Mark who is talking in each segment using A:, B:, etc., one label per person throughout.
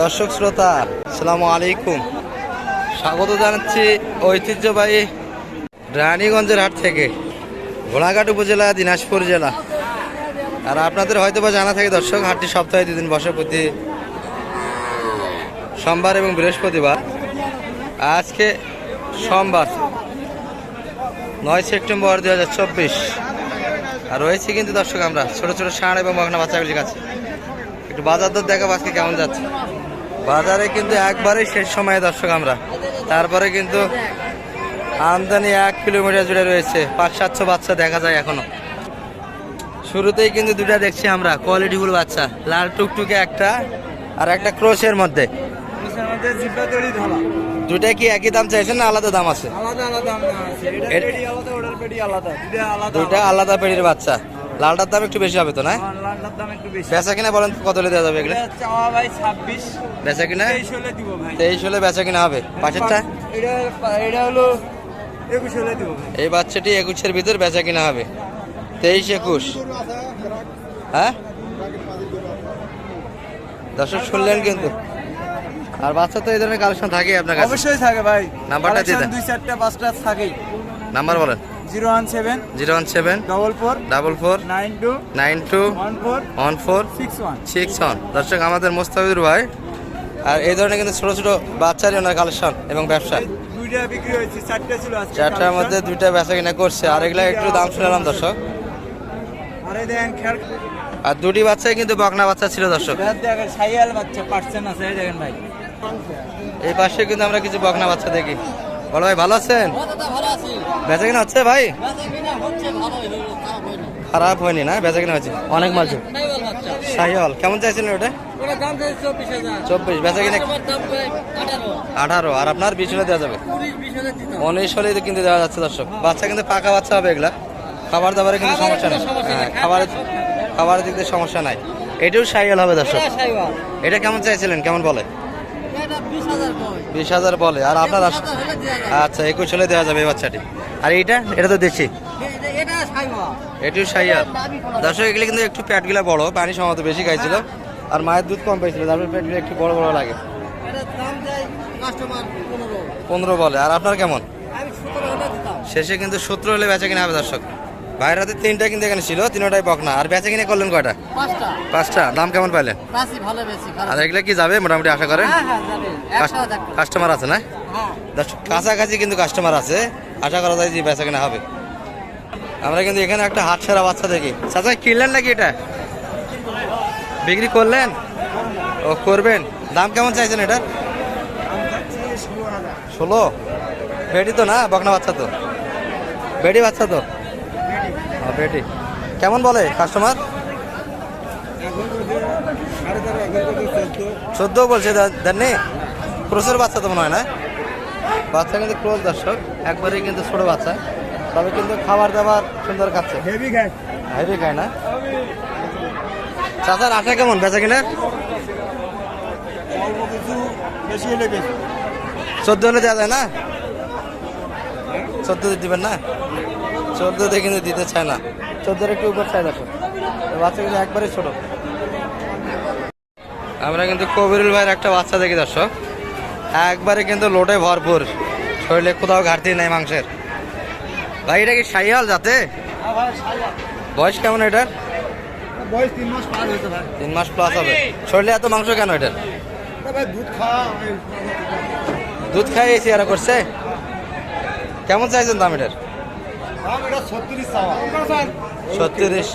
A: দর্শক শ্রোতা, আসসালামু আলাইকুম। স্বাগত জানাচ্ছি ঐতিহ্যবাহী রানীগঞ্জের হাট থেকে, ঘোড়াঘাট উপজেলা, দিনাজপুর জেলা। আর আপনাদের হয়তো বা জানা থাকে, দর্শক, হাটটি সপ্তাহে দুদিন বসে প্রতি সোমবার এবং বৃহস্পতিবার। আজকে সোমবার, নয় সেপ্টেম্বর দু হাজার চব্বিশ। আর রয়েছে কিন্তু দর্শক আমরা, ছোট ছোট ষাঁড় এবং মগনা বাচ্চাগুলির কাছে। একটু বাজার দর দেখাবো আজকে কেমন যাচ্ছে। বাজারে কিন্তু একবারেই শেষ সময়ে দর্শক আমরা। তারপরে কিন্তু আমদানি এক কিলোমিটার জুড়ে রয়েছে। পাঁচ সাতশো বাচ্চা দেখা যায় এখনও। শুরুতেই কিন্তু দুটা দেখছি আমরা কোয়ালিটিফুল বাচ্চা। লাল টুকটুকে একটা আর একটা ক্রোশের মধ্যে। দুটা কি একই দাম চাইছেন না আলাদা দাম আছে?
B: দুটা আলাদা
A: পেড়ির বাচ্চা। লালটার দাম একটু বেশি হবে তো না?
B: লালটার দাম একটু বেশি।
A: বেচা কিনা বলেন কত হলে দেওয়া যাবে এগুলো?
B: চাওয়া ভাই ছাব্বিশ।
A: বেচা কিনা?
B: তেইশ হলে দিব ভাই।
A: তেইশ হলে বেচা কিনা হবে। পাশেরটা?
B: এটা এটা হলো একুশ হলে দিব
A: এই বাচ্চাটি একুশের ভিতর বেচা কিনা হবে। তেইশ একুশ। হ্যাঁ? দর্শক শুনলেন কিন্তু। আর বাচ্চা তো এই ধরনের কালেকশন থাকে আপনার কাছে।
B: অবশ্যই থাকে ভাই।
A: নাম্বারটা দিয়ে দেন।
B: দুই চারটা পাঁচটা থাকেই।
A: নাম্বার বলেন।
B: Zero one seven
A: zero one seven
B: double four
A: double four
B: nine two
A: nine two
B: one four
A: one four
B: six one
A: six one. দর্শক আমাদের মোস্তাফিজুর ভাই আর এই ধরনের কিন্তু ছোটো ছোটো বাচ্চারই ওনার কালেকশন এবং ব্যবসা।
B: দুইটা বিক্রি হয়েছে চারটা
A: চারটার মধ্যে দুইটা বেচা কিনা করছে। আর এগুলা একটু দাম শুনলাম দর্শক।
B: আরে
A: দুটি বাচ্চাই কিন্তু বকনা বাচ্চা ছিল দর্শক।
B: এই
A: পাশে কিন্তু আমরা কিছু বকনা বাচ্চা দেখি। বলো ভাই ভালো আছেন? বেচা কিনা হচ্ছে ভাই? খারাপ হয়নি। না? বেচা কিনা হচ্ছে অনেক মাল সাহিওয়াল কেমন চাইছিলেন ওটা? চব্বিশ বেচা কিনা আঠারো। আর আপনার বিশ হলে দেওয়া যাবে? উনিশ হলে কিন্তু দেওয়া যাচ্ছে দর্শক। বাচ্চা কিন্তু পাকা বাচ্চা হবে এগুলা। খাবার দাবারে কিন্তু সমস্যা নেই। হ্যাঁ খাবারের খাবারের দিক দিয়ে সমস্যা নাই। এটাও সাইয়াল হবে দর্শক। এটা কেমন চাইছিলেন? কেমন বলে? বিশ হাজার বলে। আর আপনার আচ্ছা একুশ হলে দেওয়া যাবে এই বাচ্চাটি। আর এইটা? এটা তো দেখছি এটিও সাইয়াল দর্শক এগুলি কিন্তু একটু প্যাটগুলা বড় পানি সমাতে বেশি খাইছিল। আর মায়ের দুধ কম পাইছিল তারপর প্যাটগুলো একটু বড় বড় লাগে। পনেরো। বলে আর আপনার কেমন? শেষে কিন্তু সতেরো হলে বেচা কিনা হবে দর্শক। বাইরের হাতে তিনটা কিন্তু এখানে ছিল তিনটাই বকনা। আর বেচা কিনে করলেন কয়টা?
C: পাঁচটা।
A: দাম কেমন পাইলেন আর এগুলো কি যাবে মোটামুটি আশা করেন?
C: হ্যাঁ হ্যাঁ
A: কাস্টমার আছে না?
C: হ্যাঁ।
A: কাছাকাছি কিন্তু কাস্টমার আছে। আশা করা যায় যে বেচা কিনা হবে। আমরা কিন্তু এখানে একটা হাত সারা বাচ্চা দেখি। চাচা কিনলেন নাকি এটা? বিক্রি করলেন? ও করবেন। দাম কেমন চাইছেন এটা ষোলো। বেটি তো না? বকনা বাচ্চা তো। বেটি বাচ্চা তো? বেটি কেমন বলে কাস্টমার চোদ্দ বলছে দেননি? ক্রোসের বাচ্চা তো মনে হয় না? বাচ্চা কিন্তু ক্রোস দর্শক একবারেই কিন্তু ছোট বাচ্চা। তবে কিন্তু খাবার দাবার সুন্দর খাচ্ছে।
B: হেভি গাছ
A: হেভি খায় না? চাচার আশা কেমন? বেচা কিনা? চোদ্দ হলে দেওয়া যায় না? চোদ্দ দিবেন না? চোদ্দতে কিন্তু দিতে চায় না। চোদ্দোর একটু উপর চাই দেখো। বাচ্চা কিন্তু একবারে ছোট। আমরা কিন্তু কবিরুল ভাইয়ের একটা বাচ্চা দেখি দর্শক। একবারে কিন্তু লোটে ভরপুর। শরীরে কোথাও ঘাটতি নাই মাংসের। ভাই এটা কি সাইয়াল যাতে বয়স কেমন এটার?
B: বয়স তিন মাস পার হয়েছে ভাই।
A: তিন মাস প্লাস হবে। শরীরে এত মাংস কেন এটার?
B: দুধ খাওয়া
A: দুধ করছে? কেমন চাইছেন দাম এটার?
B: ছত্রিশ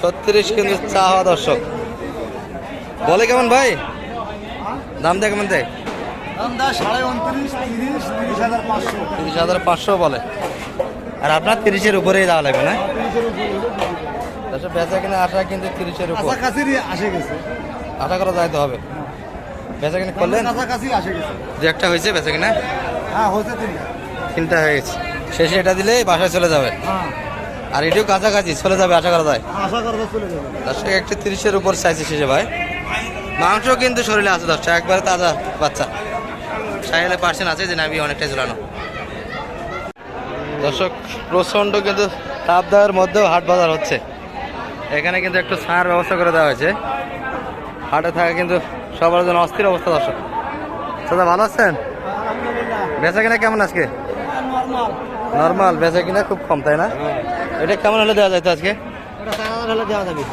A: ছত্রিশ। কিন্তু চাওয়া দর্শক। বলে কেমন ভাই? দাম দেয় কেমন দেয়?
B: তিরিশ হাজার পাঁচশো।
A: বলে। আর আপনার তিরিশের উপরেই দেওয়া লাগবে না? আচ্ছা বেচা কিনা আশা কিন্তু তিরিশের উপর।
B: আসে গেছে।
A: আশা করা যাইতে হবে। বেচা কিনা করলেন?
B: গেছে।
A: একটা হয়েছে বেচা কিনা?
B: হ্যাঁ হয়েছে তিনটা
A: হয়ে গেছে। শেষে এটা দিলেই বাসায় চলে যাবে।
B: হ্যাঁ।
A: আর এটিও কাছাকাছি চলে যাবে আশা করা যায়।
B: যাবে।
A: দর্শক একটু তিরিশের উপর চাইছে শেষে ভাই। মাংস কিন্তু শরীরে আছে দর্শক একবারে তাজা বাচ্চা। সাইলে পার্সেন্ট আছে যে নাবি অনেকটাই ঝুলানো। দর্শক প্রচণ্ড কিন্তু তাপ দেওয়ার মধ্যেও হাট বাজার হচ্ছে। এখানে কিন্তু একটু ছাড় ব্যবস্থা করে দেওয়া হয়েছে। হাটে থাকা কিন্তু সবার জন্য অস্থির অবস্থা দর্শক। দাদা ভালো আছেন? বেচা কিনা কেমন আজকে? নর্মাল বেচা কিনা খুব কম তাই না? এটা কেমন হলে দেওয়া যায় তো আজকে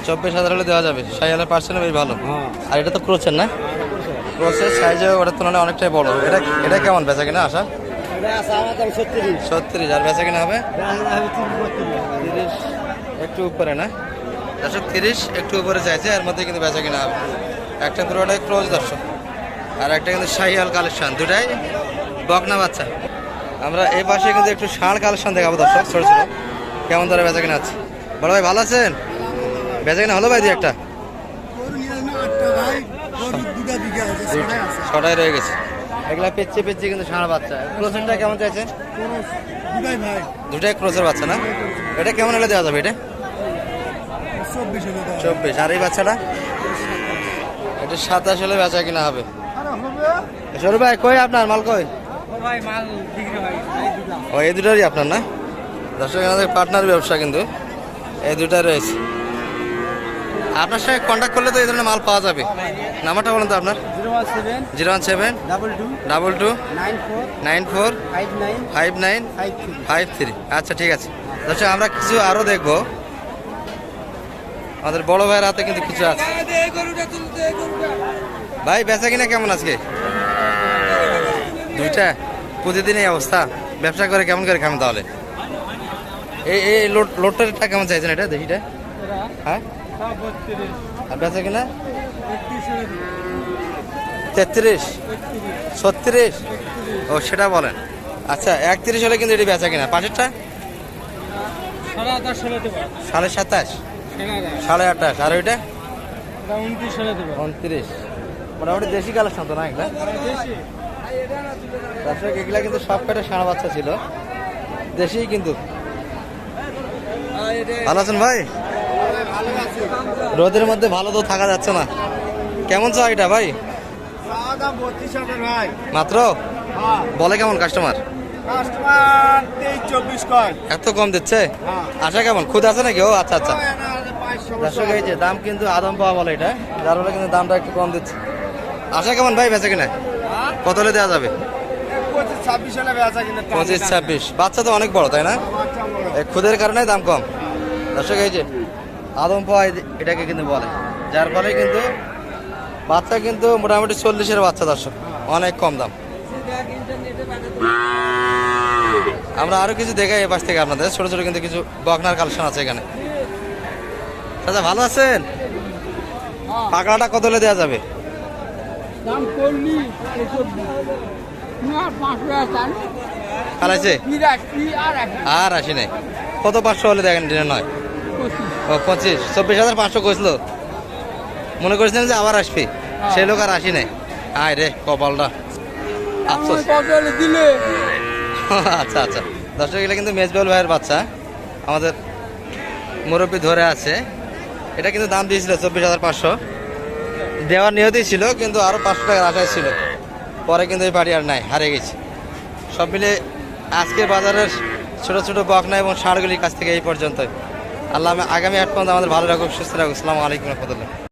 A: চব্বিশ হাজার হলে দেওয়া যাবে। ষাট হাজার পার্সেন্ট বেশ ভালো। আর এটা তো ক্রোচের না? ক্রোচের সাইজে ওটার তুলনায় অনেকটাই বড়। এটা এটা কেমন বেচা কিনা আসা ছত্রিশ। আর বেচা কিনা হবে? তিরিশ। একটু উপরে না? দর্শক তিরিশ একটু উপরে চাইছে এর মধ্যে কিন্তু বেচা কিনা হবে। একটা পুরোটাই ক্লোজ দর্শক। আর একটা কিন্তু শাহিয়াল কালেকশন। দুটাই বকনা বাচ্চা। আমরা এই পাশে কিন্তু একটু ষাঁড় কালেকশন দেখাবো দর্শক, ছোট ছোট। কেমন ধরে বেচা কিনা আছে? বড় ভাই, ভালো আছেন? বেচা কিনা হলো ভাই দুই একটা? ছটাই রয়ে গেছে। এগুলা পেচ্ছে পেচ্ছে কিন্তু ষাঁড় বাচ্চা। ক্রোসেনটা কেমন চাইছে? দুটাই ক্রোসের বাচ্চা না? এটা কেমন হলে দেওয়া যাবে এটা? চব্বিশ। আর এই বাচ্চাটা? এটা সাতাশ হলে বেচা কিনা হবে। সরু ভাই, কই আপনার? মাল কই? ও এই দুটারই আপনার না? দর্শক আমাদের পার্টনার ব্যবসা কিন্তু। এই দুটাই রয়েছে। আপনার সঙ্গে কন্ট্যাক্ট করলে তো এই ধরনের মাল পাওয়া যাবে। নাম্বারটা বলুন তো আপনার। Zero one seven
C: double two nine four five nine
A: five
C: three.
A: আচ্ছা ঠিক আছে। দর্শক আমরা কিছু আরও দেখব। আমাদের বড় ভাইয়ের হাতে কিন্তু কিছু আছে। ভাই বেচা কিনা কেমন আজকে? দুইটা প্রতিদিন এই অবস্থা। ব্যবসা করে কেমন করে খাবেন তাহলে? এই এই লোডটা কেমন চাইছেন এটা? দেখিটা হ্যাঁ? আর বেচা কিনা? তেত্রিশ। ছত্রিশ? ও সেটা বলেন। আচ্ছা একত্রিশ হলে কিন্তু এটি বেচা কিনা। পাশেরটা সাড়ে সাতাশ। সাড়ে আঠাশ। আর ওইটা? উনত্রিশ। মোটামুটি দেশি কালেকশন তো না এগুলা? দর্শক, এগুলা কিন্তু সব কটা সাড়া বাচ্চা ছিল। দেশি কিন্তু। ভালো আছেন ভাই? রোদের মধ্যে ভালো তো থাকা যাচ্ছে না। কেমন চা এটা ভাই? মাত্র? বলে কেমন কাস্টমার এত কম দিচ্ছে। আশা কেমন? খুদ আছে নাকি? ও আচ্ছা আচ্ছা। দর্শক, এই যে দাম কিন্তু আদম পাওয়া বলে এটা। যার ফলে কিন্তু দামটা একটু কম দিচ্ছে। আশা কেমন ভাই, বেচা কিনা? কত হলে দেওয়া যাবে?
B: পঁচিশ ছাব্বিশ
A: বাচ্চা তো অনেক বড় তাই না? এই খুদের কারণে দাম কম। দর্শক এই যে আদম পাওয়া এটাকে কিন্তু বলে। যার ফলে কিন্তু বাচ্চা কিন্তু মোটামুটি চল্লিশের বাচ্চা দর্শক। অনেক কম দাম। আমরা আরও কিছু দেখাই এ পাশ থেকে আপনাদের। ছোট ছোট কিন্তু কিছু বকনার কালেকশন আছে এখানে। দাদা ভালো আছেন? পাকড়াটা কত হলে দেওয়া যাবে?
C: দাম করলি আর এক
A: আর আসি নাই। কত পাঁচশো হলে দেখেন দিনে নয়? ও পঁচিশ। চব্বিশ হাজার পাঁচশো কইছিল। মনে করেছিলেন যে আবার আসবি। সেই লোক আর আসি নাই। আয় রে কপালটা। আফসোস। আচ্ছা আচ্ছা। দর্শক এগুলো কিন্তু মেজবাউল ভাইয়ের বাচ্চা। আমাদের মুরব্বী ধরে আছে। এটা কিন্তু দাম দিয়েছিল চব্বিশ হাজার পাঁচশো। দেওয়ার নিহতই ছিল, কিন্তু আরও পাঁচশো টাকা আশায় ছিল। পরে কিন্তু এই বাড়ি আর নাই, হারিয়ে গেছে। সব মিলে আজকের বাজারের ছোট ছোট বকনা এবং সারগুলির কাছ থেকে এই পর্যন্ত আল্লাহ আগামী আট পর্যন্ত আমাদের ভালো রাখুক, সুস্থ রাখুক। আসসালামু আলাইকুম রহমতুল্লাহ।